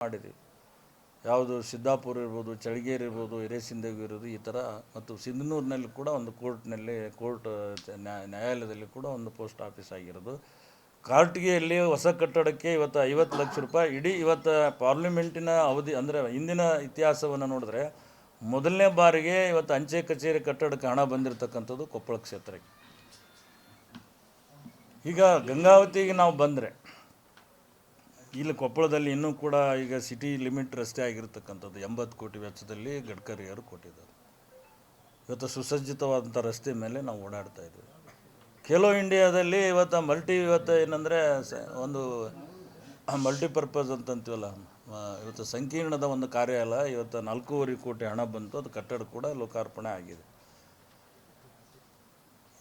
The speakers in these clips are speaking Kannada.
ಮಾಡಿದ್ದೀವಿ ಯಾವುದು ಸಿದ್ದಾಪುರ ಇರ್ಬೋದು ಚಳಗೇರಿ ಇರ್ಬೋದು ಹಿರೇಸಿಂದೇವಿ ಇರೋದು ಈ ಥರ ಮತ್ತು ಸಿಂಧನೂರಿನಲ್ಲಿ ಕೂಡ ಒಂದು ಕೋರ್ಟ್ನಲ್ಲಿ ಕೋರ್ಟ್ ನ್ಯಾಯ- ನ್ಯಾಯಾಲಯದಲ್ಲಿ ಕೂಡ ಒಂದು ಪೋಸ್ಟ್ ಆಫೀಸ್ ಆಗಿರೋದು. ಕಾರ್ಟಿಗೆಯಲ್ಲಿ ಹೊಸ ಕಟ್ಟಡಕ್ಕೆ ಇವತ್ತು ಐವತ್ತು ಲಕ್ಷ ರೂಪಾಯಿ, ಇಡೀ ಇವತ್ತು ಪಾರ್ಲಿಮೆಂಟಿನ ಅವಧಿ ಅಂದರೆ ಇಂದಿನ ಇತಿಹಾಸವನ್ನು ನೋಡಿದ್ರೆ ಮೊದಲನೇ ಬಾರಿಗೆ ಇವತ್ತು ಅಂಚೆ ಕಚೇರಿ ಕಟ್ಟಡಕ್ಕೆ ಹಣ ಬಂದಿರತಕ್ಕಂಥದ್ದು ಕೊಪ್ಪಳ ಕ್ಷೇತ್ರಕ್ಕೆ. ಈಗ ಗಂಗಾವತಿಗೆ ನಾವು ಬಂದರೆ ಇಲ್ಲಿ ಕೊಪ್ಪಳದಲ್ಲಿ ಇನ್ನೂ ಕೂಡ ಈಗ ಸಿಟಿ ಲಿಮಿಟ್ ರಸ್ತೆ ಆಗಿರ್ತಕ್ಕಂಥದ್ದು. ಎಂಬತ್ತು ಕೋಟಿ ವೆಚ್ಚದಲ್ಲಿ ಗಡ್ಕರಿಯವರು ಕೊಟ್ಟಿದ್ದಾರೆ. ಇವತ್ತು ಸುಸಜ್ಜಿತವಾದಂಥ ರಸ್ತೆ ಮೇಲೆ ನಾವು ಓಡಾಡ್ತಾ ಇದ್ದೀವಿ. ಖೇಲೋ ಇಂಡಿಯಾದಲ್ಲಿ ಇವತ್ತು ಮಲ್ಟಿ ಇವತ್ತು ಏನಂದರೆ ಒಂದು ಮಲ್ಟಿಪರ್ಪಸ್ ಅಂತಂತೀವಲ್ಲ ಇವತ್ತು ಸಂಕೀರ್ಣದ ಒಂದು ಕಾರ್ಯಾಲಯ ಇವತ್ತು ನಾಲ್ಕೂವರೆ ಕೋಟಿ ಹಣ ಬಂತು, ಅದು ಕಟ್ಟಡ ಕೂಡ ಲೋಕಾರ್ಪಣೆ ಆಗಿದೆ.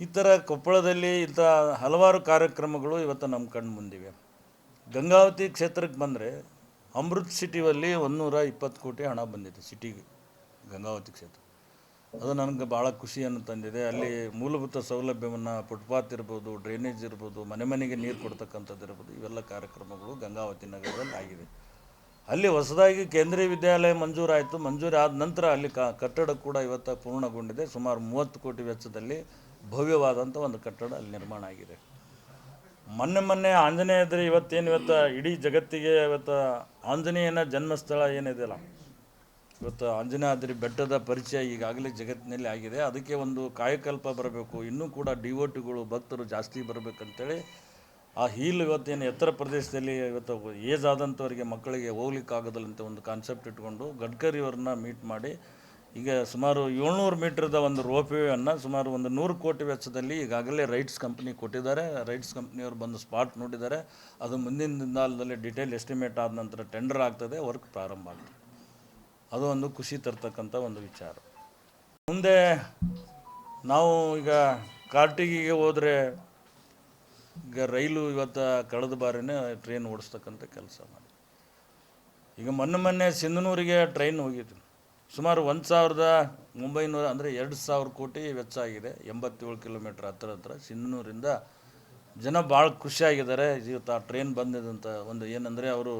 ಈ ಥರ ಕೊಪ್ಪಳದಲ್ಲಿ ಇಂಥ ಹಲವಾರು ಕಾರ್ಯಕ್ರಮಗಳು ಇವತ್ತು ನಮ್ಮ ಕಣ್ಣು ಮುಂದಿವೆ ಗಂಗಾವತಿ ಕ್ಷೇತ್ರಕ್ಕೆ ಬಂದರೆ ಅಮೃತ್ ಸಿಟಿಯಲ್ಲಿ ಒಂದೂರ ಇಪ್ಪತ್ತು ಕೋಟಿ ಹಣ ಬಂದಿದೆ ಸಿಟಿಗೆ ಗಂಗಾವತಿ ಕ್ಷೇತ್ರ. ಅದು ನನಗೆ ಭಾಳ ಖುಷಿಯನ್ನು ತಂದಿದೆ. ಅಲ್ಲಿ ಮೂಲಭೂತ ಸೌಲಭ್ಯವನ್ನು ಫುಟ್ಪಾತ್ ಇರ್ಬೋದು ಡ್ರೈನೇಜ್ ಇರ್ಬೋದು, ಮನೆ ಮನೆಗೆ ನೀರು ಕೊಡ್ತಕ್ಕಂಥದ್ದು ಇರ್ಬೋದು, ಇವೆಲ್ಲ ಕಾರ್ಯಕ್ರಮಗಳು ಗಂಗಾವತಿ ನಗರದಲ್ಲಿ ಆಗಿದೆ ಅಲ್ಲಿ ಹೊಸದಾಗಿ ಕೇಂದ್ರೀಯ ವಿದ್ಯಾಲಯ ಮಂಜೂರಾಯಿತು. ಮಂಜೂರು ಆದ ನಂತರ ಅಲ್ಲಿ ಕಟ್ಟಡ ಕೂಡ ಇವತ್ತು ಪೂರ್ಣಗೊಂಡಿದೆ. ಸುಮಾರು ಮೂವತ್ತು ಕೋಟಿ ವೆಚ್ಚದಲ್ಲಿ ಭವ್ಯವಾದಂಥ ಒಂದು ಕಟ್ಟಡ ಅಲ್ಲಿ ನಿರ್ಮಾಣ ಆಗಿದೆ. ಮೊನ್ನೆ ಮೊನ್ನೆ ಆಂಜನೇಯದ್ರೆ ಇವತ್ತೇನು ಇವತ್ತು ಇಡೀ ಜಗತ್ತಿಗೆ ಇವತ್ತು ಆಂಜನೇಯನ ಜನ್ಮಸ್ಥಳ ಏನಿದೆಯಲ್ಲ? ಇವತ್ತು ಆಂಜನೇಯಾದ್ರಿ ಬೆಟ್ಟದ ಪರಿಚಯ ಈಗಾಗಲೇ ಜಗತ್ತಿನಲ್ಲಿ ಆಗಿದೆ. ಅದಕ್ಕೆ ಒಂದು ಕಾಯಕಲ್ಪ ಬರಬೇಕು. ಇನ್ನೂ ಕೂಡ ಡಿವೋಟಿಗಳು, ಭಕ್ತರು ಜಾಸ್ತಿ ಬರಬೇಕಂತೇಳಿ ಆ ಹೀಲ್ ಇವತ್ತೇನು ಎತ್ತರ ಪ್ರದೇಶದಲ್ಲಿ ಇವತ್ತು ಏಜ್ ಆದಂಥವರಿಗೆ ಮಕ್ಕಳಿಗೆ ಹೋಗ್ಲಿಕ್ಕಾಗೋದಿಲ್ಲ ಅಂತ ಒಂದು ಕಾನ್ಸೆಪ್ಟ್ ಇಟ್ಕೊಂಡು ಗಡ್ಕರಿಯವ್ರನ್ನ ಮೀಟ್ ಮಾಡಿ ಈಗ ಸುಮಾರು ಏಳ್ನೂರು ಮೀಟ್ರದ ಒಂದು ರೋಪ್ವೇಯನ್ನು ಸುಮಾರು ಒಂದು ನೂರು ಕೋಟಿ ವೆಚ್ಚದಲ್ಲಿ ಈಗಾಗಲೇ ರೈಟ್ಸ್ ಕಂಪ್ನಿ ಕೊಟ್ಟಿದ್ದಾರೆ. ರೈಟ್ಸ್ ಕಂಪ್ನಿಯವರು ಬಂದು ಸ್ಪಾಟ್ ನೋಡಿದ್ದಾರೆ. ಅದು ಮುಂದಿನ ದಿನದಲ್ಲಿ ಡಿಟೇಲ್ ಎಸ್ಟಿಮೇಟ್ ಆದ ನಂತರ ಟೆಂಡರ್ ಆಗ್ತದೆ, ವರ್ಕ್ ಪ್ರಾರಂಭ ಆಗ್ತದೆ. ಅದು ಒಂದು ಖುಷಿ ತರ್ತಕ್ಕಂಥ ಒಂದು ವಿಚಾರ. ಮುಂದೆ ನಾವು ಈಗ ಕಾರ್ಟಿಗಿಗೆ ಹೋದರೆ ಈಗ ರೈಲು ಇವತ್ತು ಕಳೆದ ಬಾರಿನೇ ಟ್ರೈನ್ ಓಡಿಸ್ತಕ್ಕಂಥ ಕೆಲಸ ಮಾಡಿ. ಈಗ ಮೊನ್ನೆ ಮೊನ್ನೆ ಸಿಂಧನೂರಿಗೆ ಟ್ರೈನ್ ಹೋಗಿದ್ದು ಸುಮಾರು ಒಂದು ಸಾವಿರದ ಒಂಬೈನೂರ ಅಂದರೆ ಎರಡು ಸಾವಿರ ಕೋಟಿ ವೆಚ್ಚ ಆಗಿದೆ. ಎಂಬತ್ತೇಳು ಕಿಲೋಮೀಟ್ರ್ ಹತ್ರ ಹತ್ರ. ಸಿಂಧನೂರಿಂದ ಜನ ಭಾಳ ಖುಷಿಯಾಗಿದ್ದಾರೆ. ಇವತ್ತು ಆ ಟ್ರೈನ್ ಬಂದಿದಂಥ ಒಂದು ಏನಂದರೆ ಅವರು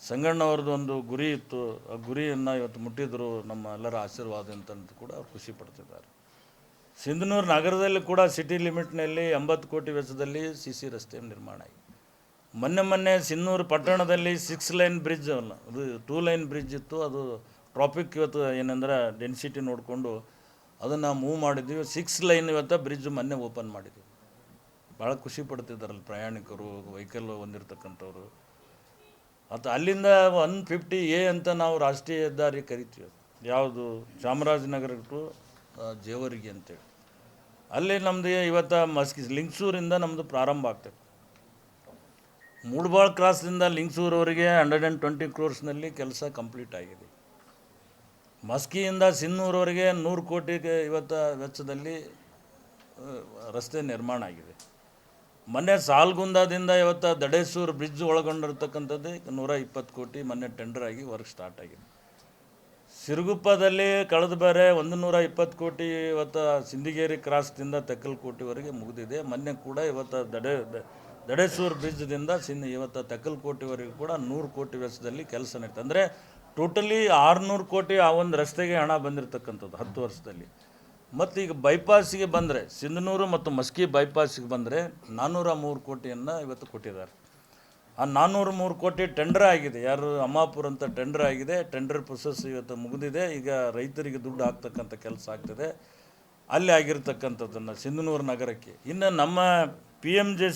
ಸಂಗಣ್ಣವ್ರದ್ದು ಒಂದು ಗುರಿ ಇತ್ತು. ಆ ಗುರಿಯನ್ನು ಇವತ್ತು ಮುಟ್ಟಿದ್ರು ನಮ್ಮ ಎಲ್ಲರ ಆಶೀರ್ವಾದ ಅಂತ ಕೂಡ ಅವ್ರು ಖುಷಿ ಪಡ್ತಿದ್ದಾರೆ. ಸಿಂಧನೂರು ನಗರದಲ್ಲಿ ಕೂಡ ಸಿಟಿ ಲಿಮಿಟ್ನಲ್ಲಿ ಎಂಬತ್ತು ಕೋಟಿ ವೆಚ್ಚದಲ್ಲಿ ಸಿ ಸಿ ರಸ್ತೆ ನಿರ್ಮಾಣ ಆಗಿದೆ. ಮೊನ್ನೆ ಮೊನ್ನೆ ಸಿನ್ನೂರು ಪಟ್ಟಣದಲ್ಲಿ ಸಿಕ್ಸ್ ಲೈನ್ ಬ್ರಿಡ್ಜ್ ಅಲ್ಲ, ಅದು ಟೂ ಲೈನ್ ಬ್ರಿಡ್ಜ್ ಇತ್ತು. ಅದು ಟ್ರಾಫಿಕ್ ಇವತ್ತು ಏನಂದ್ರೆ ಡೆನ್ಸಿಟಿ ನೋಡಿಕೊಂಡು ಅದನ್ನು ಮೂವ್ ಮಾಡಿದ್ವಿ. ಸಿಕ್ಸ್ ಲೈನ್ ಇವತ್ತು ಬ್ರಿಡ್ಜ್ ಮೊನ್ನೆ ಓಪನ್ ಮಾಡಿದ್ವಿ. ಭಾಳ ಖುಷಿ ಪಡ್ತಿದ್ದಾರಲ್ಲ ಪ್ರಯಾಣಿಕರು ವೆಹಿಕಲ್ ಹೊಂದಿರತಕ್ಕಂಥವ್ರು. ಮತ್ತು ಅಲ್ಲಿಂದ ಒನ್ ಫಿಫ್ಟಿ ಎ ಅಂತ ನಾವು ರಾಷ್ಟ್ರೀಯ ಹೆದ್ದಾರಿ ಕರಿತೀವಿ. ಯಾವುದು? ಚಾಮರಾಜನಗರ ಟು ಜೇವರಿಗೆ ಅಂತೇಳಿ. ಅಲ್ಲಿ ನಮ್ಮದು ಇವತ್ತು ಮಸ್ಕಿ, ಲಿಂಗ್ಸೂರಿಂದ ನಮ್ಮದು ಪ್ರಾರಂಭ ಆಗ್ತದೆ. ಮೂಡ್ಬಾಳ್ ಕ್ರಾಸ್ನಿಂದ ಲಿಂಗ್ಸೂರವರೆಗೆ ಹಂಡ್ರೆಡ್ ಆ್ಯಂಡ್ ಟ್ವೆಂಟಿ ಕ್ರೋರ್ಸ್ನಲ್ಲಿ ಕೆಲಸ ಕಂಪ್ಲೀಟ್ ಆಗಿದೆ. ಮಸ್ಕಿಯಿಂದ ಸಿನ್ನೂರವರೆಗೆ ನೂರು ಕೋಟಿಗೆ ಇವತ್ತು ವೆಚ್ಚದಲ್ಲಿ ರಸ್ತೆ ನಿರ್ಮಾಣ ಆಗಿದೆ. ಮೊನ್ನೆ ಸಾಲ್ಗುಂದದಿಂದ ಇವತ್ತು ದಡೇಸೂರು ಬ್ರಿಡ್ಜ್ ಒಳಗೊಂಡಿರ್ತಕ್ಕಂಥದ್ದು ನೂರ ಇಪ್ಪತ್ತು ಕೋಟಿ ಮೊನ್ನೆ ಟೆಂಡರ್ ಆಗಿ ವರ್ಕ್ ಸ್ಟಾರ್ಟ್ ಆಗಿದೆ. ಸಿರುಗುಪ್ಪದಲ್ಲಿ ಕಳೆದ ಬೇರೆ ಒಂದು ನೂರ ಇಪ್ಪತ್ತು ಕೋಟಿ ಇವತ್ತು ಸಿಂದಿಗೇರಿ ಕ್ರಾಸ್ದಿಂದ ತೆಕ್ಕಲಕೋಟೆವರೆಗೆ ಮುಗಿದಿದೆ. ಮೊನ್ನೆ ಕೂಡ ಇವತ್ತು ದಡೆ, ದಡೇಸೂರು ಬ್ರಿಡ್ಜ್ದಿಂದ ಸಿನ್ ಇವತ್ತು ತೆಕ್ಕಲಕೋಟೆವರೆಗೂ ಕೂಡ ನೂರು ಕೋಟಿ ವೆಚ್ಚದಲ್ಲಿ ಕೆಲಸ ನಡೀತದೆ. ಅಂದರೆ ಟೋಟಲಿ ಆರುನೂರು ಕೋಟಿ ಆ ಒಂದು ರಸ್ತೆಗೆ ಹಣ ಬಂದಿರತಕ್ಕಂಥದ್ದು ಹತ್ತು ವರ್ಷದಲ್ಲಿ. ಮತ್ತು ಈಗ ಬೈಪಾಸಿಗೆ ಬಂದರೆ, ಸಿಂಧನೂರು ಮತ್ತು ಮಸ್ಕಿ ಬೈಪಾಸಿಗೆ ಬಂದರೆ ನಾನ್ನೂರ ಮೂರು ಕೋಟಿಯನ್ನು ಇವತ್ತು ಕೊಟ್ಟಿದ್ದಾರೆ. ಆ ನಾನ್ನೂರು ಮೂರು ಕೋಟಿ ಟೆಂಡರ್ ಆಗಿದೆ. ಯಾರು ಅಮ್ಮಾಪುರ ಅಂತ ಟೆಂಡರ್ ಆಗಿದೆ ಟೆಂಡರ್ ಪ್ರೊಸೆಸ್ ಇವತ್ತು ಮುಗಿದಿದೆ. ಈಗ ರೈತರಿಗೆ ದುಡ್ಡು ಹಾಕ್ತಕ್ಕಂಥ ಕೆಲಸ ಆಗ್ತದೆ. ಅಲ್ಲಿ ಆಗಿರ್ತಕ್ಕಂಥದ್ದನ್ನು ಸಿಂಧನೂರು ನಗರಕ್ಕೆ. ಇನ್ನು ನಮ್ಮ ಪಿ ಎಂ ಜೆ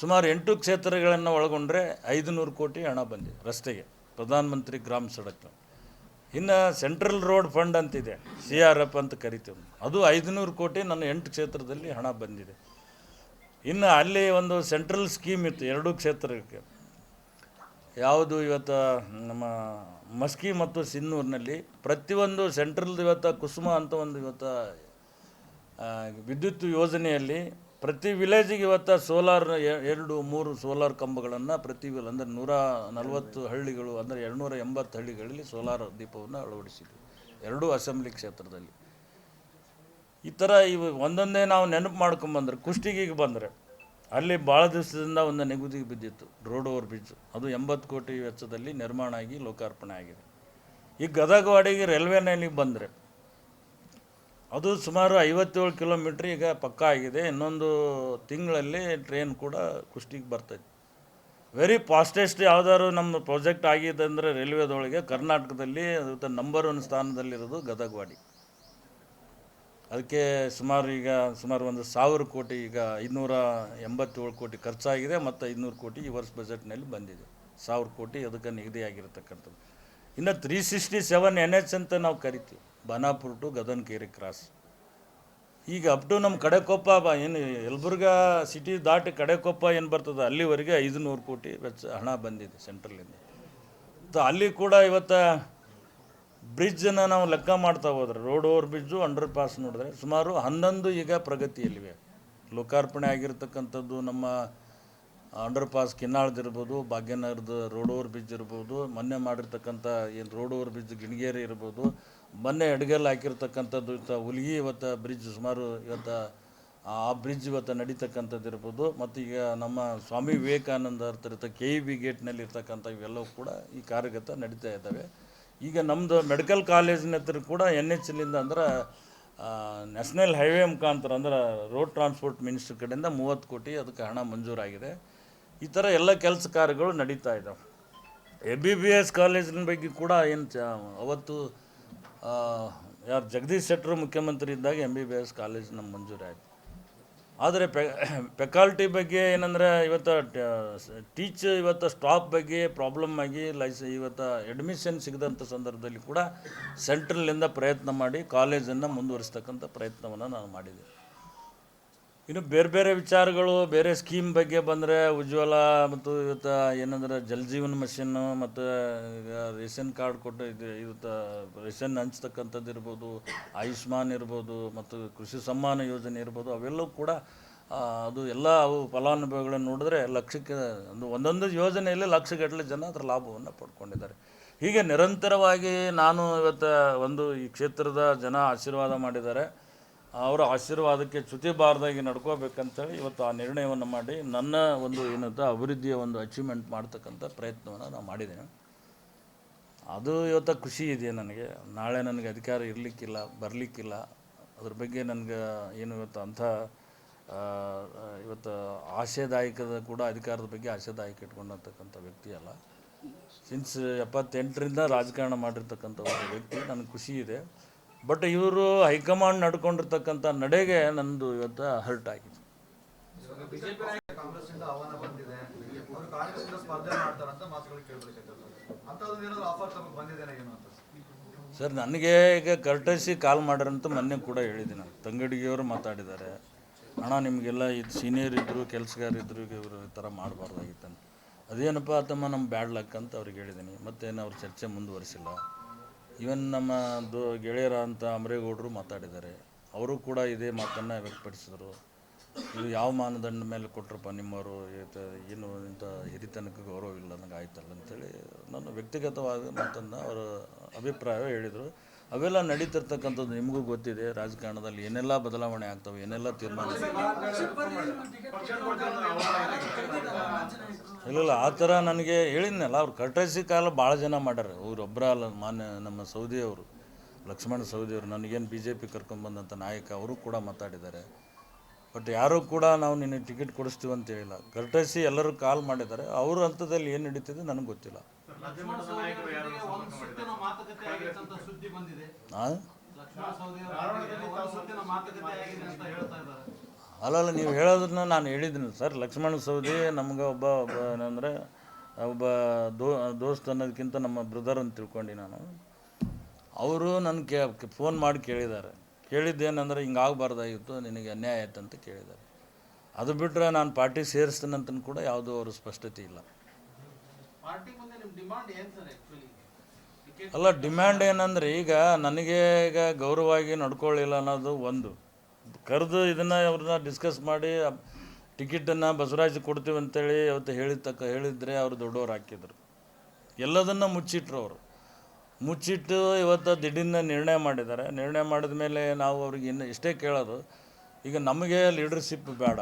ಸುಮಾರು ಎಂಟು ಕ್ಷೇತ್ರಗಳನ್ನು ಒಳಗೊಂಡ್ರೆ ಐದು ನೂರು ಕೋಟಿ ಹಣ ಬಂದಿದೆ ರಸ್ತೆಗೆ. ಪ್ರಧಾನಮಂತ್ರಿ ಗ್ರಾಮ ಸಡಕ್. ಇನ್ನು ಸೆಂಟ್ರಲ್ ರೋಡ್ ಫಂಡ್ ಅಂತಿದೆ, ಸಿ ಆರ್ ಎಫ್ ಅಂತ ಕರಿತೀವಿ. ಅದು ಐದುನೂರು ಕೋಟಿ ನನ್ನ ಎಂಟು ಕ್ಷೇತ್ರದಲ್ಲಿ ಹಣ ಬಂದಿದೆ. ಇನ್ನು ಅಲ್ಲಿ ಒಂದು ಸೆಂಟ್ರಲ್ ಸ್ಕೀಮ್ ಇತ್ತು, ಎರಡೂ ಕ್ಷೇತ್ರಕ್ಕೆ. ಯಾವುದು ಇವತ್ತು, ನಮ್ಮ ಮಸ್ಕಿ ಮತ್ತು ಸಿನ್ನೂರಿನಲ್ಲಿ ಪ್ರತಿಯೊಂದು ಸೆಂಟ್ರಲ್ ಇವತ್ತು ಕುಸುಮ ಅಂತ ಒಂದು ಇವತ್ತು ವಿದ್ಯುತ್ ಯೋಜನೆಯಲ್ಲಿ ಪ್ರತಿ ವಿಲೇಜಿಗೆ ಇವತ್ತು ಸೋಲಾರ್ ಎರಡು, ಮೂರು ಸೋಲಾರ್ ಕಂಬಗಳನ್ನು ಪ್ರತಿ ವಿಲ್ ಅಂದರೆ ನೂರ ನಲವತ್ತು ಹಳ್ಳಿಗಳು, ಅಂದರೆ ಎರಡುನೂರ ಎಂಬತ್ತು ಹಳ್ಳಿಗಳಲ್ಲಿ ಸೋಲಾರ್ ದೀಪವನ್ನು ಅಳವಡಿಸಿದ್ವಿ. ಎರಡೂ ಅಸೆಂಬ್ಲಿ ಕ್ಷೇತ್ರದಲ್ಲಿ. ಈ ಥರ ಇವು ಒಂದೊಂದೇ ನಾವು ನೆನಪು ಮಾಡ್ಕೊಂಬಂದ್ರೆ ಕುಷ್ಟಗಿಗೆ ಬಂದರೆ, ಅಲ್ಲಿ ಭಾಳ ದಿವಸದಿಂದ ಒಂದು ನೆಗುದಿಗೆ ಬಿದ್ದಿತ್ತು, ರೋಡ್ ಓವರ್ ಬ್ರಿಡ್ಜ್ ಅದು ಎಂಬತ್ತು ಕೋಟಿ ವೆಚ್ಚದಲ್ಲಿ ನಿರ್ಮಾಣ ಆಗಿ ಲೋಕಾರ್ಪಣೆ ಆಗಿದೆ. ಈ ಗದಗವಾಡಿಗೆ ರೈಲ್ವೆ ಲೈನಿಗೆ ಬಂದರೆ ಅದು ಸುಮಾರು ಐವತ್ತೇಳು ಕಿಲೋಮೀಟ್ರ್ ಈಗ ಪಕ್ಕಾ ಆಗಿದೆ. ಇನ್ನೊಂದು ತಿಂಗಳಲ್ಲಿ ಟ್ರೈನ್ ಕೂಡ ಕುಷ್ಟಿಗೆ ಬರ್ತೈತಿ. ವೆರಿ ಫಾಸ್ಟೆಸ್ಟ್ ಯಾವ್ದಾದ್ರು ನಮ್ಮ ಪ್ರಾಜೆಕ್ಟ್ ಆಗಿದೆ ಅಂದರೆ ರೈಲ್ವೆದೊಳಗೆ ಕರ್ನಾಟಕದಲ್ಲಿ ಅದು ನಂಬರ್ ಒನ್ ಸ್ಥಾನದಲ್ಲಿರೋದು ಗದಗವಾಡಿ. ಅದಕ್ಕೆ ಸುಮಾರು ಈಗ ಸುಮಾರು ಒಂದು ಸಾವಿರ ಕೋಟಿ, ಈಗ ಐನೂರ ಎಂಬತ್ತೇಳು ಕೋಟಿ ಖರ್ಚಾಗಿದೆ ಮತ್ತು ಐನೂರು ಕೋಟಿ ಈ ವರ್ಷ ಬಜೆಟ್ನಲ್ಲಿ ಬಂದಿದೆ. ಸಾವಿರ ಕೋಟಿ ಅದಕ್ಕೆ ನಿಗದಿಯಾಗಿರ್ತಕ್ಕಂಥದ್ದು. ಇನ್ನು three sixty seven N H ಅಂತ ನಾವು ಕರಿತೀವಿ. Banapura to Gadanakeri cross. ಈಗ ಅಪ್ ಟು ನಮ್ಮ ಕಡೆಕೊಪ್ಪ ಬ, ಏನು ಯಲಬುರ್ಗಾ ಸಿಟಿ ದಾಟಿ ಕಡೆಕೊಪ್ಪ ಏನು ಬರ್ತದೆ, ಅಲ್ಲಿವರೆಗೆ ಐದುನೂರು ಕೋಟಿ ವೆಚ್ಚ ಹಣ ಬಂದಿದೆ ಸೆಂಟ್ರಲಿಂದ ಸೊ ಅಲ್ಲಿ ಕೂಡ ಇವತ್ತು ಬ್ರಿಡ್ಜನ್ನು ನಾವು ಲೆಕ್ಕ ಮಾಡ್ತಾ ಹೋದ್ರೆ road over bridge under pass ನೋಡಿದ್ರೆ ಸುಮಾರು ಹನ್ನೊಂದು ಈಗ ಪ್ರಗತಿಯಲ್ಲಿವೆ. ಲೋಕಾರ್ಪಣೆ ಆಗಿರ್ತಕ್ಕಂಥದ್ದು ನಮ್ಮ ಅಂಡರ್ ಪಾಸ್ ಕಿನ್ನಾಳ್ದಿರ್ಬೋದು ಭಾಗ್ಯನಗರದ ರೋಡ್ ಓವರ್ ಬ್ರಿಡ್ಜ್ ಇರ್ಬೋದು, ಮೊನ್ನೆ ಮಾಡಿರ್ತಕ್ಕಂಥ ಏನು ರೋಡ್ ಓವರ್ ಬ್ರಿಡ್ಜ್ ಗಿಣಿಗೇರಿ ಇರ್ಬೋದು, ಮೊನ್ನೆ ಎಡಗಲ್ ಹಾಕಿರ್ತಕ್ಕಂಥದ್ದು ಇವತ್ತು ಹುಲಿಗಿ ಇವತ್ತು ಬ್ರಿಡ್ಜ್ ಸುಮಾರು ಇವತ್ತು, ಆ ಬ್ರಿಡ್ಜ್ ಇವತ್ತು ನಡೀತಕ್ಕಂಥದ್ದು ಇರ್ಬೋದು, ಮತ್ತು ಈಗ ನಮ್ಮ ಸ್ವಾಮಿ ವಿವೇಕಾನಂದ ಇರ್ತ ಕೆ ಇ ಬಿ ಗೇಟ್ನಲ್ಲಿ ಇರ್ತಕ್ಕಂಥ ಇವೆಲ್ಲವೂ ಕೂಡ ಈ ಕಾರ್ಯಗತ ನಡೀತಾ ಇದ್ದಾವೆ. ಈಗ ನಮ್ಮದು ಮೆಡಿಕಲ್ ಕಾಲೇಜಿನ ಹತ್ರ ಕೂಡ ಎನ್ ಎಚ್ ಲಿಂದ ಅಂದ್ರೆ ನ್ಯಾಷನಲ್ ಹೈವೇ ಮುಖಾಂತರ ಅಂದ್ರೆ ರೋಡ್ ಟ್ರಾನ್ಸ್ಪೋರ್ಟ್ ಮಿನಿಸ್ಟ್ರ್ ಕಡೆಯಿಂದ ಮೂವತ್ತು ಕೋಟಿ ಅದಕ್ಕೆ ಹಣ ಮಂಜೂರಾಗಿದೆ. ಈ ಥರ ಎಲ್ಲ ಕೆಲಸ ಕಾರ್ಯಗಳು ನಡೀತಾ ಇದ್ದಾವೆ ಎ ಬಿ ಬಿ ಎಸ್ ಕಾಲೇಜಿನ ಬಗ್ಗೆ ಕೂಡ ಏನು ಚ, ಅವತ್ತು ಯಾರು ಜಗದೀಶ್ ಶೆಟ್ಟರು ಮುಖ್ಯಮಂತ್ರಿ ಇದ್ದಾಗ M B B S college ನಮ್ಮ ಮಂಜೂರಾಯಿತು ಆದರೆ ಪೆ, ಪೆಕಾಲ್ಟಿ ಬಗ್ಗೆ ಏನಂದರೆ ಇವತ್ತು ಟೀಚ್ ಇವತ್ತು ಸ್ಟಾಪ್ ಬಗ್ಗೆ ಪ್ರಾಬ್ಲಮ್ ಆಗಿ ಲೈಸ್, ಇವತ್ತು ಅಡ್ಮಿಷನ್ ಸಿಗದಂಥ ಸಂದರ್ಭದಲ್ಲಿ ಕೂಡ ಸೆಂಟ್ರಲಿಂದ ಪ್ರಯತ್ನ ಮಾಡಿ ಕಾಲೇಜನ್ನು ಮುಂದುವರಿಸ್ತಕ್ಕಂಥ ಪ್ರಯತ್ನವನ್ನು ನಾನು ಮಾಡಿದೆ ಇನ್ನು ಬೇರೆ ಬೇರೆ ವಿಚಾರಗಳು, ಬೇರೆ ಸ್ಕೀಮ್ ಬಗ್ಗೆ ಬಂದರೆ ಉಜ್ವಲ ಮತ್ತು ಇವತ್ತು ಏನಂದ್ರೆ ಜಲ್ ಜೀವನ್ ಮಿಷನ್ನು ಮತ್ತು ರೇಷನ್ ಕಾರ್ಡ್ ಕೊಟ್ಟು ಇದು, ಇವತ್ತು ರೇಷನ್ ಹಂಚ್ತಕ್ಕಂಥದ್ದು ಇರ್ಬೋದು, ಆಯುಷ್ಮಾನ್ ಇರ್ಬೋದು, ಮತ್ತು ಕೃಷಿ ಸಮ್ಮಾನ ಯೋಜನೆ ಇರ್ಬೋದು, ಅವೆಲ್ಲವೂ ಕೂಡ ಅದು ಎಲ್ಲ ಅವು ಫಲಾನುಭವಿಗಳನ್ನು ನೋಡಿದ್ರೆ ಲಕ್ಷಕ್ಕೆ, ಒಂದು ಒಂದೊಂದು ಯೋಜನೆಯಲ್ಲಿ ಲಕ್ಷಗಟ್ಟಲೆ ಜನ ಅದರ ಲಾಭವನ್ನು ಪಡ್ಕೊಂಡಿದ್ದಾರೆ. ಹೀಗೆ ನಿರಂತರವಾಗಿ ನಾನು ಇವತ್ತು ಒಂದು ಈ ಕ್ಷೇತ್ರದ ಜನ ಆಶೀರ್ವಾದ ಮಾಡಿದ್ದಾರೆ. ಅವರ ಆಶೀರ್ವಾದಕ್ಕೆ ಚ್ಯುತಿ ಬಾರ್ದಾಗಿ ನಡ್ಕೋಬೇಕಂತೇಳಿ ಇವತ್ತು ಆ ನಿರ್ಣಯವನ್ನು ಮಾಡಿ ನನ್ನ ಒಂದು ಏನಂತ ಅಭಿವೃದ್ಧಿಯ ಒಂದು ಅಚೀವ್ಮೆಂಟ್ ಮಾಡ್ತಕ್ಕಂಥ ಪ್ರಯತ್ನವನ್ನು ನಾನು ಮಾಡಿದ್ದೇನೆ. ಅದು ಇವತ್ತು ಖುಷಿ ಇದೆ ನನಗೆ? ನಾಳೆ ನನಗೆ ಅಧಿಕಾರ ಇರಲಿಕ್ಕಿಲ್ಲ, ಬರಲಿಕ್ಕಿಲ್ಲ. ಅದ್ರ ಬಗ್ಗೆ ನನಗೆ ಏನು ಇವತ್ತು ಅಂಥ ಇವತ್ತು ಆಶಯದಾಯಕದ ಕೂಡ ಅಧಿಕಾರದ ಬಗ್ಗೆ ಆಶಯದಾಯಕ ಇಟ್ಕೊಂಡಿರ್ತಕ್ಕಂಥ ವ್ಯಕ್ತಿ ಅಲ್ಲ. ಸಿನ್ಸ್ ಎಪ್ಪತ್ತೆಂಟರಿಂದ ರಾಜಕಾರಣ ಮಾಡಿರ್ತಕ್ಕಂಥ ಒಬ್ಬ ವ್ಯಕ್ತಿ, ನನಗೆ ಖುಷಿ ಇದೆ. ಬಟ್ ಇವರು ಹೈಕಮಾಂಡ್ ನಡ್ಕೊಂಡಿರ್ತಕ್ಕಂಥ ನಡೆಗೆ ನಂದು ಇವತ್ತು ಹರ್ಟ್ ಆಗಿದೆ. ಸರ್ ನನಗೆ ಈಗ ಕರ್ಟಸಿ ಕಾಲ್ ಮಾಡ್ರಂತ ಮೊನ್ನೆ ಕೂಡ ಹೇಳಿದ್ದೀನಿ ತಂಗಡಿಗೆಯವರು ಮಾತಾಡಿದ್ದಾರೆ. ಅಣ್ಣ ನಿಮಗೆಲ್ಲ ಇದು ಸೀನಿಯರ್ ಇದ್ದರು ಕೆಲಸಗಾರ ಇದ್ದರು ಇವರು ಈ ಥರ ಮಾಡಬಾರ್ದಾಗಿತ್ತಂತ. ಅದೇನಪ್ಪ ತಮ್ಮ ನಮ್ಮ ಬ್ಯಾಡ್ ಲಕ್ ಅಂತ ಅವ್ರಿಗೆ ಹೇಳಿದ್ದೀನಿ. ಮತ್ತೇನು ಅವ್ರ ಚರ್ಚೆ ಮುಂದುವರಿಸಿಲ್ಲ. ಇವನ್ ನಮ್ಮ ಗೆಳೆಯರ ಅಂತ ಅಮರೇಗೌಡರು ಮಾತಾಡಿದ್ದಾರೆ. ಅವರು ಕೂಡ ಇದೇ ಮಾತನ್ನು ವ್ಯಕ್ತಪಡಿಸಿದರು. ಇದು ಯಾವ ಮಾನದಂಡ ಮೇಲೆ ಕೊಟ್ರಪ್ಪ ನಿಮ್ಮವರು? ಏತ, ಏನು ಇಂಥ ಹಿರಿತನಕ್ಕೆ ಗೌರವ ಇಲ್ಲ ನನಗೆ ಆಯ್ತಲ್ಲ ಅಂತೇಳಿ ನನ್ನ ವ್ಯಕ್ತಿಗತವಾದ ಮಾತನ್ನು ಅವರ ಅಭಿಪ್ರಾಯ ಹೇಳಿದರು. ಅವೆಲ್ಲ ನಡೀತಿರ್ತಕ್ಕಂಥದ್ದು ನಿಮಗೂ ಗೊತ್ತಿದೆ. ರಾಜಕಾರಣದಲ್ಲಿ ಏನೆಲ್ಲ ಬದಲಾವಣೆ ಆಗ್ತವೆ, ಏನೆಲ್ಲ ತೀರ್ಮಾನ ಇಲ್ಲ ಆ ಥರ ನನಗೆ ಹೇಳಿದ್ನಲ್ಲ, ಅವ್ರು ಕರ್ಟಸಿ ಕಾಲ ಭಾಳ ಜನ ಮಾಡ್ಯಾರ. ಅವ್ರೊಬ್ಬರ ಅಲ್ಲ, ಮಾನ್ಯ ನಮ್ಮ ಸೌದಿಯವರು, ಲಕ್ಷ್ಮಣ ಸೌದಿಯವರು, ನನಗೇನು ಬಿ ಜೆ ಪಿ ಕರ್ಕೊಂಡ್ಬಂದಂಥ ನಾಯಕ, ಅವರು ಕೂಡ ಮಾತಾಡಿದ್ದಾರೆ. ಬಟ್ ಯಾರೂ ಕೂಡ ನಾವು ನಿನ್ನೆ ಟಿಕೆಟ್ ಕೊಡಿಸ್ತೀವಿ ಅಂತ ಹೇಳಿಲ್ಲ. ಕರ್ಟಸಿ ಎಲ್ಲರೂ ಕಾಲ್ ಮಾಡಿದ್ದಾರೆ. ಅವ್ರ ಹಂತದಲ್ಲಿ ಏನು ನಡೀತಿದೆ ನನಗೆ ಗೊತ್ತಿಲ್ಲ. ಲಕ್ಷ್ಮಣ ಸವದಿ ಅವರಿಗೆ ಒಂದು ಸುತ್ತಿನ ಮಾತುಕತೆ ಆಗಿತ್ತು ಅಂತ ಸುದ್ದಿ ಬಂದಿದೆ. ಲಕ್ಷ್ಮಣ ಸವದಿ ಅವರಿಗೆ ಒಂದು ಮಾತುಕತೆ ಆಗಿದೆ ಅಂತ ಹೇಳ್ತಾ ಇದ್ದಾರೆ. ಅಲ್ಲಲ್ಲ ನೀವು ಹೇಳೋದನ್ನ ನಾನು ಹೇಳಿದ್ದೀನಿ ಸರ್. ಲಕ್ಷ್ಮಣ ಸೌದಿ ನಮ್ಗೆ ಒಬ್ಬ ಒಬ್ಬ ಏನಂದ್ರೆ ಒಬ್ಬ ದೋ ದೋಸ್ತ್ ಅನ್ನೋದಕ್ಕಿಂತ ನಮ್ಮ ಬ್ರದರ್ ಅಂತ ತಿಳ್ಕೊಂಡು ನಾನು. ಅವರು ನನ್ನ ಕೇ ಫೋನ್ ಮಾಡಿ ಕೇಳಿದ್ದಾರೆ. ಕೇಳಿದ್ದೇನಂದ್ರೆ ಹಿಂಗೆ ಆಗಬಾರ್ದಾಗಿತ್ತು ನಿನಗೆ ಅನ್ಯಾಯ ಆಯ್ತು ಅಂತ ಕೇಳಿದ್ದಾರೆ. ಅದು ಬಿಟ್ಟರೆ ನಾನು ಪಾರ್ಟಿ ಸೇರಿಸ್ತೇನಂತ ಕೂಡ ಯಾವುದೂ ಅವರು ಸ್ಪಷ್ಟತೆ ಇಲ್ಲ. ಅಲ್ಲ ಡಿಮ್ಯಾಂಡ್ ಏನಂದ್ರೆ ಈಗ ನನಗೆ ಈಗ ಗೌರವವಾಗಿ ನಡ್ಕೊಳ್ಳಿಲ್ಲ ಅನ್ನೋದು ಒಂದು. ಕರೆದು ಇದನ್ನು ಅವ್ರನ್ನ ಡಿಸ್ಕಸ್ ಮಾಡಿ ಟಿಕೆಟನ್ನು ಬಸವರಾಜ್ ಕೊಡ್ತೀವಿ ಅಂತೇಳಿ ಅವತ್ತು ಹೇಳಿದ ತಕ್ಕ ಹೇಳಿದರೆ ಅವರು ದೊಡ್ಡವ್ರು ಹಾಕಿದ್ರು. ಎಲ್ಲದನ್ನು ಮುಚ್ಚಿಟ್ರು ಅವರು. ಮುಚ್ಚಿಟ್ಟು ಇವತ್ತು ದಿಢೀರ್ನ ನಿರ್ಣಯ ಮಾಡಿದ್ದಾರೆ. ನಿರ್ಣಯ ಮಾಡಿದ ಮೇಲೆ ನಾವು ಅವ್ರಿಗೆ ಇನ್ನು ಇಷ್ಟೇ ಕೇಳೋದು, ಈಗ ನಮಗೆ ಲೀಡರ್ಶಿಪ್ ಬೇಡ.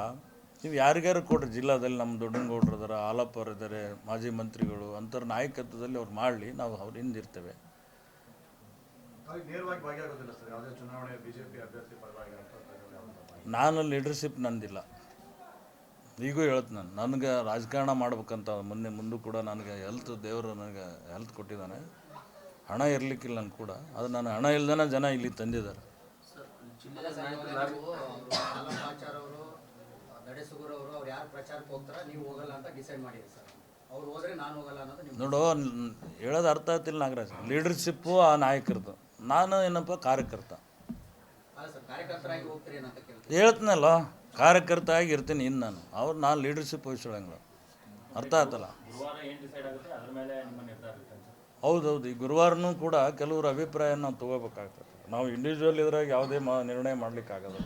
ನೀವು ಯಾರಿಗಾರು ಕೊಡ್ರಿ ಜಿಲ್ಲಾದಲ್ಲಿ ನಮ್ಮ ದೊಡ್ಡನಗೌಡ್ರು ಇದಾರೆ ಹಾಲಪ್ಪರ್ ಇದಾರೆ ಇದ್ದಾರೆ ಮಾಜಿ ಮಂತ್ರಿಗಳು ಅಂಥವ್ರ ನಾಯಕತ್ವದಲ್ಲಿ ಅವ್ರು ಮಾಡಲಿ ನಾವು ಅವ್ರ ಹಿಂದಿರ್ತೇವೆ. ನಾನು ಲೀಡರ್ಶಿಪ್ ನಂದಿಲ್ಲ. ಈಗೂ ಹೇಳ್ತು ನಾನು ನನಗೆ ರಾಜಕಾರಣ ಮಾಡ್ಬೇಕಂತ ಮೊನ್ನೆ ಮುಂದೆ ಕೂಡ ನನಗೆ ಹೆಲ್ತ್ ದೇವರು ನನಗೆ ಹೆಲ್ತ್ ಕೊಟ್ಟಿದ್ದಾನೆ. ಹಣ ಇರಲಿಕ್ಕಿಲ್ಲ ನನಗೆ ಕೂಡ ಅದು ನಾನು ಹಣ ಇಲ್ದೇ ಜನ ಇಲ್ಲಿ ತಂದಿದ್ದಾರೆ. ಆಚಾರ್ ಅವರು ದಡೇಸುಗೂರ್ ಅವರು ಅವ್ರು ಯಾರು ಪ್ರಚಾರಕ್ಕೆ ಹೋಗ್ತಾರ ನೀವು ಹೋಗಲ್ಲ ಅಂತ ಡಿಸೈಡ್ ಮಾಡಿದ್ರಿ ಸರ್. ಅವ್ರು ಹೋದ್ರೆ ನಾನು ಹೋಗಲ್ಲ ಅನ್ನೋದು ನಿಮ್ಗೆ ನೋಡು ನ್- ಹೇಳೋದು ಅರ್ಥ ಆಗ್ತಿಲ್ಲ ನಾಗರಾಜ್. ಲೀಡರ್ಶಿಪ್ಪು ಆ ನಾಯಕರದು. ನಾನು ಏನಪ್ಪ ಕಾರ್ಯಕರ್ತ? ಅಲ್ಲ ಸರ್ ಕಾರ್ಯಕರ್ತರಾಗಿ ಹೋಗ್ತೀರಿ ಏನಂತ ಕೇಳ್ತೀವಿ ಹೇಳ್ತೀನಲ್ಲ ಕಾರ್ಯಕರ್ತ ಆಗಿ ಇರ್ತೀನಿ ಇನ್ನು ನಾನು. ಅವ್ರು ನಾನು ಲೀಡರ್ಶಿಪ್ ವಹಿಸೋಳಂಗಿಲ್ಲ ಅರ್ಥ ಆಯ್ತಲ್ಲ ಹೌದೌದು ಈ ಗುರುವಾರನೂ ಕೂಡ ಕೆಲವ್ರ ಅಭಿಪ್ರಾಯ ನಾವು ತೊಗೋಬೇಕಾಗ್ತದೆ. ನಾವು ಇಂಡಿವಿಜುವಲ್ ಇದ್ರಾಗ ಯಾವುದೇ ಮಾ ನಿರ್ಣಯ ಮಾಡ್ಲಿಕ್ಕಾಗಲ್ಲ.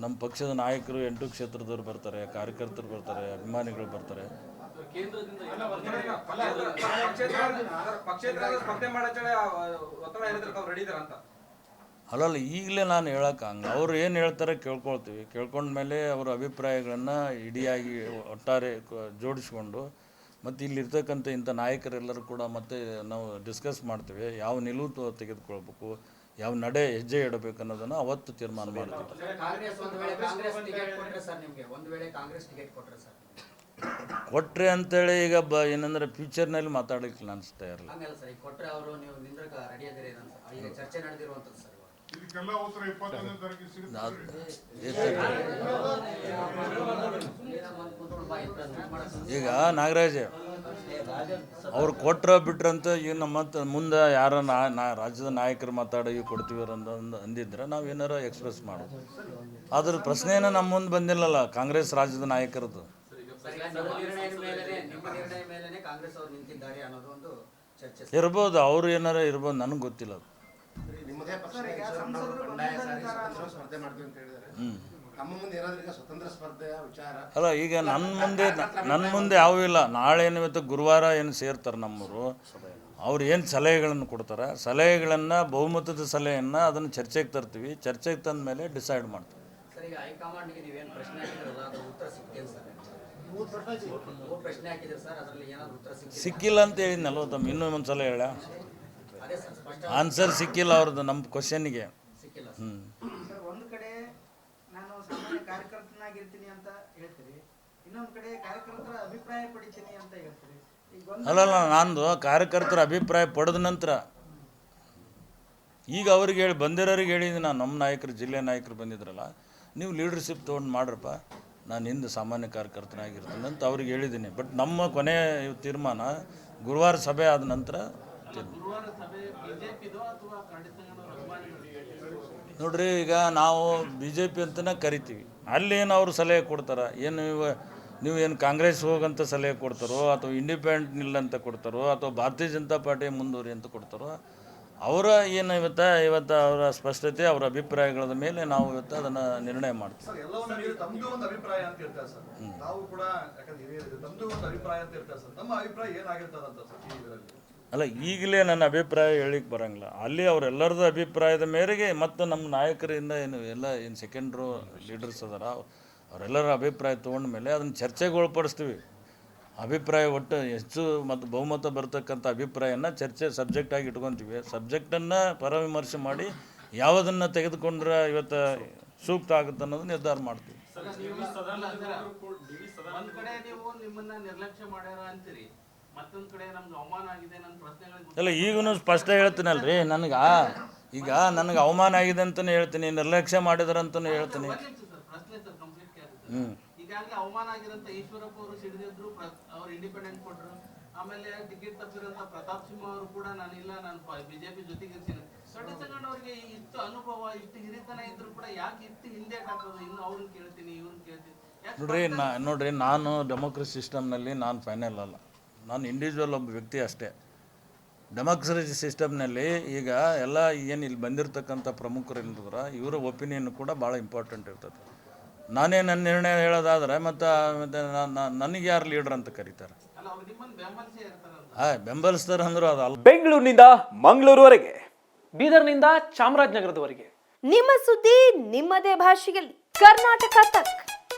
ನಮ್ಮ ಪಕ್ಷದ ನಾಯಕರು ಎಂಟು ಕ್ಷೇತ್ರದವ್ರು ಬರ್ತಾರೆ, ಕಾರ್ಯಕರ್ತರು ಬರ್ತಾರೆ, ಅಭಿಮಾನಿಗಳು ಬರ್ತಾರೆ. ಅಲ್ಲಲ್ಲ, ಈಗಲೇ ನಾನು ಹೇಳಕ್ಕೆ ಹಂಗೆ ಅವ್ರು ಏನು ಹೇಳ್ತಾರೆ ಕೇಳ್ಕೊಳ್ತೀವಿ. ಕೇಳ್ಕೊಂಡ್ಮೇಲೆ ಅವರ ಅಭಿಪ್ರಾಯಗಳನ್ನು ಇಡಿಯಾಗಿ ಒಟ್ಟಾರೆ ಜೋಡಿಸ್ಕೊಂಡು, ಮತ್ತು ಇಲ್ಲಿರ್ತಕ್ಕಂಥ ಇಂಥ ನಾಯಕರೆಲ್ಲರೂ ಕೂಡ ಮತ್ತೆ ನಾವು ಡಿಸ್ಕಸ್ ಮಾಡ್ತೀವಿ. ಯಾವ ನಿಲುವು ತೆಗೆದುಕೊಳ್ಬೇಕು? ಯಾವ ನಡೆ ಹೆಜ್ಜೆ ಇಡಬೇಕು ಅನ್ನೋದನ್ನು ಅವತ್ತು ತೀರ್ಮಾನ ಮಾಡ್ತೀವಿ ಕೊಟ್ರೆ ಸರ್ ನಿಮ್ಗೆ ಒಂದು ಕಾಂಗ್ರೆಸ್ ಟಿಕೆಟ್ ಕೊಟ್ರೆ ಸರ್ ಕೊಟ್ರೆ ಅಂತೇಳಿ ಈಗ ಬ ಏನಂದ್ರೆ ಫ್ಯೂಚರ್ನಲ್ಲಿ ಮಾತಾಡಲಿಕ್ಕೆ ಅನಿಸ್ತಾ ಇರಲಿಲ್ಲ ಈಗ ನಾಗರಾಜ್ ಅವ್ರು ಕೊಟ್ರ ಬಿಟ್ರಂತ ಈಗ ನಮ್ಮ ಮತ್ತೆ ಮುಂದೆ ಯಾರ ನಾ ನಾ ರಾಜ್ಯದ ನಾಯಕರು ಮಾತಾಡಿ ಇವು ಕೊಡ್ತೀವಿ ಅಂತ ಅಂದ್- ಅಂದಿದ್ರೆ ನಾವು ಏನಾರ ಎಕ್ಸ್ಪ್ರೆಸ್ ಮಾಡೋದು ಅದ್ರ ಪ್ರಶ್ನೆನ ನಮ್ಮ ಮುಂದೆ ಬಂದಿಲ್ಲಲ್ಲ ಕಾಂಗ್ರೆಸ್ ರಾಜ್ಯದ ನಾಯಕರದ್ದು. ಇರ್ಬೋದು ಅವ್ರು ಏನಾರ ಇರ್ಬೋದು ನನಗೆ ಗೊತ್ತಿಲ್ಲ ಅದು. ನಿಮ್ಮದೇ ಅಲ್ಲ ಈಗ ನನ್ನ ಮುಂದೆ ನನ್ನ ಮುಂದೆ ಯಾವೂ ಇಲ್ಲ ನಾಳೆ ಏನು ಇವತ್ತು ಗುರುವಾರ ಏನು ಸೇರ್ತಾರೆ ನಮ್ಮವರು ಅವ್ರು ಏನು ಸಲಹೆಗಳನ್ನು ಕೊಡ್ತಾರೆ? ಸಲಹೆಗಳನ್ನು ಬಹುಮತದ ಸಲಹೆಯನ್ನು ಅದನ್ನು ಚರ್ಚೆಗೆ ತರ್ತೀವಿ. ಚರ್ಚೆಗೆ ತಂದ ಮೇಲೆ ಡಿಸೈಡ್ ಮಾಡ್ತೀವಿ. ಸರ್ ಈಗ ಹೈಕಮಾಂಡ್ಗೆ ನೀವೇನು ಪ್ರಶ್ನೆ ಹಾಕಿದ್ರಲ್ಲ ಅದ್ರ ಉತ್ತರ ಸಿಕ್ಕಿದೆ ಸರ್. ಮೂರು ಪ್ರಶ್ನೆ ಹಾಕಿದ್ರೆ ಸರ್ ಅದರಲ್ಲಿ ಏನಾದ್ರು ಉತ್ತರ ಸಿಕ್ಕಿಲ್ಲ? ಅಂತ ಹೇಳಿದ್ನಲ್ಲ ತಮ್ಮ ಇನ್ನೂ ಒಂದು ಸಲ ಹೇಳ. ಆನ್ಸರ್ ಸಿಕ್ಕಿಲ್ಲ ಅವ್ರದ್ದು ನಮ್ಮ ಕ್ವಶನ್ಗೆ ಸಿಕ್ಕಿಲ್ಲ ಸರ್. ಹ್ಞೂ ಸರ್ ಒಂದು ಕಡೆ ನಾನು ಸಾಮಾನ್ಯ ಕಾರ್ಯಕರ್ತನಾಗಿರ್ತೀನಿ ಅಂತ ಹೇಳ್ತೀರಿ. ಇನ್ನೊಂದು ಕಡೆ ಕಾರ್ಯಕರ್ತರ ಅಭಿಪ್ರಾಯ ಪಡಿತೀನಿ ಅಂತ ಹೇಳ್ತೀರಿ. ಅಲ್ಲಲ್ಲ ನಾನು ಕಾರ್ಯಕರ್ತರ ಅಭಿಪ್ರಾಯ ಪಡೆದ ನಂತರ ಈಗ ಅವ್ರಿಗೆ ಹೇಳಿ ಬಂದಿರೋರಿಗೆ ಹೇಳಿದ್ದೆ ನಾನು ನಮ್ಮ ನಾಯಕರು ಜಿಲ್ಲೆ ನಾಯಕರು ಬಂದಿದ್ರಲ್ಲ ನೀವು ಲೀಡರ್ಶಿಪ್ ತೊಗೊಂಡು ಮಾಡ್ರಪ್ಪ ನಾನು ಹಿಂದೆ ಸಾಮಾನ್ಯ ಕಾರ್ಯಕರ್ತನಾಗಿರ್ತೀನಿ ಅಂತ ಅವ್ರಿಗೆ ಹೇಳಿದ್ದೀನಿ ಬಟ್ ನಮ್ಮ ಕೊನೆಯ ತೀರ್ಮಾನ ಗುರುವಾರ ಸಭೆ ಆದ ನಂತರ ನೋಡ್ರಿ ಈಗ ನಾವು ಬಿ ಜೆ ಪಿ ಅಂತಲೇ ಕರಿತೀವಿ. ಅಲ್ಲೇನು ಅವರು ಸಲಹೆ ಕೊಡ್ತಾರೆ? ಏನು ನೀವು ನೀವು ಏನು ಕಾಂಗ್ರೆಸ್ ಹೋಗಂತ ಸಲಹೆ ಕೊಡ್ತಾರೋ, ಅಥವಾ ಇಂಡಿಪೆಂಡೆಂಟ್ ನಿಲ್ಲಂತ ಕೊಡ್ತಾರೋ, ಅಥವಾ ಭಾರತೀಯ ಜನತಾ ಪಾರ್ಟಿ ಮುಂದುವರಿ ಅಂತ ಕೊಡ್ತಾರೋ, ಅವರ ಏನು ಇವತ್ತು ಇವತ್ತು ಅವರ ಸ್ಪಷ್ಟತೆ, ಅವರ ಅಭಿಪ್ರಾಯಗಳ ಮೇಲೆ ನಾವು ಇವತ್ತು ಅದನ್ನು ನಿರ್ಣಯ ಮಾಡ್ತೀವಿ. ಅಲ್ಲ ಈಗಲೇ ನನ್ನ ಅಭಿಪ್ರಾಯ ಹೇಳಿಕ್ಕೆ ಬರಂಗಿಲ್ಲ. ಅಲ್ಲಿ ಅವರೆಲ್ಲರದ್ದು ಅಭಿಪ್ರಾಯದ ಮೇರೆಗೆ ಮತ್ತು ನಮ್ಮ ನಾಯಕರಿಂದ ಏನು ಎಲ್ಲ ಏನು ಸೆಕೆಂಡ್ರು ಲೀಡರ್ಸ್ ಅದಾರ ಅವರೆಲ್ಲರ ಅಭಿಪ್ರಾಯ ತೊಗೊಂಡ ಮೇಲೆ ಅದನ್ನು ಚರ್ಚೆಗೆ ಒಳಪಡಿಸ್ತೀವಿ ಅಭಿಪ್ರಾಯ ಒಟ್ಟು ಹೆಚ್ಚು ಮತ್ತು ಬಹುಮತ ಬರ್ತಕ್ಕಂಥ ಅಭಿಪ್ರಾಯನ ಚರ್ಚೆ ಸಬ್ಜೆಕ್ಟಾಗಿ ಇಟ್ಕೊತೀವಿ. ಸಬ್ಜೆಕ್ಟನ್ನು ಪರವಿಮರ್ಶೆ ಮಾಡಿ ಯಾವುದನ್ನು ತೆಗೆದುಕೊಂಡ್ರೆ ಇವತ್ತು ಸೂಕ್ತ ಆಗುತ್ತೆ ಅನ್ನೋದು ನಿರ್ಧಾರ ಮಾಡ್ತೀವಿ. ಅಲ್ಲ ಈಗೂ ಸ್ಪಷ್ಟ ಹೇಳ್ತೀನಲ್ರಿ ನನಗೆ? ಈಗ ನನಗೆ ಅವಮಾನ ಆಗಿದೆ ಅಂತಲೇ ಹೇಳ್ತೀನಿ ನಿರ್ಲಕ್ಷ್ಯ ಮಾಡಿದಾರಂತಲೂ ಹೇಳ್ತೀನಿ. ಹ್ಞೂ ಸರ್ ಪ್ರಶ್ನೆ ಸರ್ ಕಂಪ್ಲೀಟ್ ಆಗುತ್ತೆ ಹ್ಮ್. ಈಗಾಗಲೇ ಅವಮಾನ ಆಗಿರಂತ ಈಶ್ವರಪ್ಪ ಅವರು ಸಿಡಿದಿದ್ರು ಅವ್ರು ಇಂಡಿಪೆಂಡೆಂಟ್ ಕೊಟ್ರು. ಆಮೇಲೆ ಟಿಕೆಟ್ ತಪ್ಪಿರಂತ ಪ್ರತಾಪ್ ಸಿಂಹ ಅವರು ಕೂಡ ನಾನು ಇಲ್ಲ ನಾನು ಬಿಜೆಪಿ ಜೊತೆಗೆ ಇರ್ತೀನಿ ಸೊಡ್ಡೆ ಸಂಗಣ್ಣ ಅವ್ರಿಗೆ ಇಷ್ಟು ಅನುಭವ ಇಷ್ಟು ಹಿರಿತನ ಇದ್ರು ಕೂಡ ಯಾಕೆ ಇಷ್ಟು ಹಿಂದೆ ಹಾಕೋದು? ಇನ್ನು ಅವ್ರನ್ನ ಕೇಳ್ತೀನಿ ಇವ್ರನ್ನ ಕೇಳ್ತೀನಿ. ನೋಡ್ರಿ ನಾ ನೋಡ್ರಿ ನಾನು ಡೆಮೋಕ್ರಸಿ ಸಿಸ್ಟಮ್ನಲ್ಲಿ ನಾನು ಫೈನಲ್ ಅಲ್ಲ. ನಾನು ಇಂಡಿವಿಜುವಲ್ ಒಬ್ಬ ವ್ಯಕ್ತಿ ಅಷ್ಟೇ. ಡೆಮಾಕ್ರಸಿ ಸಿಸ್ಟಮ್ನಲ್ಲಿ ಈಗ ಎಲ್ಲ ಏನು ಇಲ್ಲಿ ಬಂದಿರತಕ್ಕಂಥ ಪ್ರಮುಖರು ಏನಿದ್ರ ಇವರ ಒಪಿನಿಯನ್ ಕೂಡ ಭಾಳ ಇಂಪಾರ್ಟೆಂಟ್ ಇರ್ತದೆ. ನಾನೇ ನನ್ನ ನಿರ್ಣಯ ಹೇಳೋದಾದ್ರೆ ಮತ್ತು ಮತ್ತು ನನಗೆ ಯಾರು ಲೀಡ್ರ್ ಅಂತ ಕರೀತಾರೆ? ಅಲ್ಲ ಅವ್ರು ನಿಮ್ಮನ್ನ ಬೆಂಬಲಿಸೇ ಇರ್ತಾರಂತ ಆ ಬೆಂಬಲಿಸ್ತಾರೆ ಅಂದ್ರೆ ಅದು ಅಲ್ಲ. ಬೆಂಗಳೂರಿನಿಂದ ಮಂಗಳೂರುವರೆಗೆ ಬೀದರ್ನಿಂದ ಚಾಮರಾಜನಗರದವರೆಗೆ. ನಿಮ್ಮ ಸುದ್ದಿ ನಿಮ್ಮದೇ ಭಾಷೆಯಲ್ಲಿ. ಕರ್ನಾಟಕ ತಕ್.